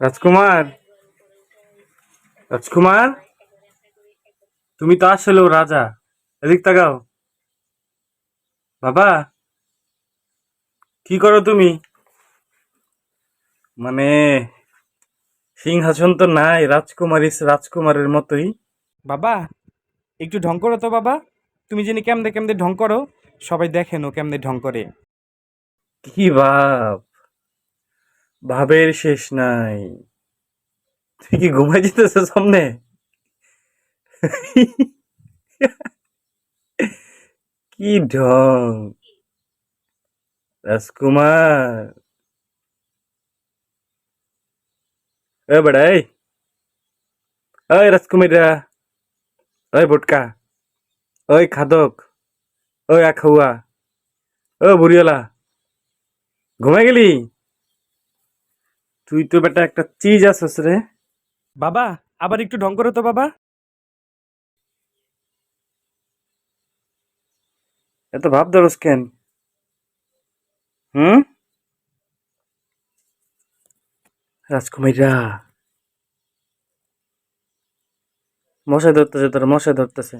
রাজকুমার? রাজকুমার? তুমি তো আসলে রাজা। এদিক তাকাও। বাবা কি করো তুমি? মানে সিংহাসন তো নাই রাজকুমারী রাজকুমারের মতোই। বাবা একটু ঢং করো তো বাবা। তুমি যিনি কেমনে কেমনে ঢং করো সবাই দেখেন ও কেমনে ঢং করে। কি ভাব ভাবের শেষ নাই। তুই কি ঘুমাই যেতেছ সামনে? কি ঢং? রাজকুমার। এ বেড়াই ওই রাজকুমাররা। ওই ভুটকা ওই খাদক। ওই আখাউয়া। ও বুড়িওয়ালা। ঘুমাই গেলি? তুই তো বেটা একটা চিজ আছিস রে। বাবা আবার একটু ঢং করো তো বাবা। এত ভাব ধরস কেন? হুম? রাজকুমারীরা। মশাই ধরতেছে তোর মশাই ধরতেছে।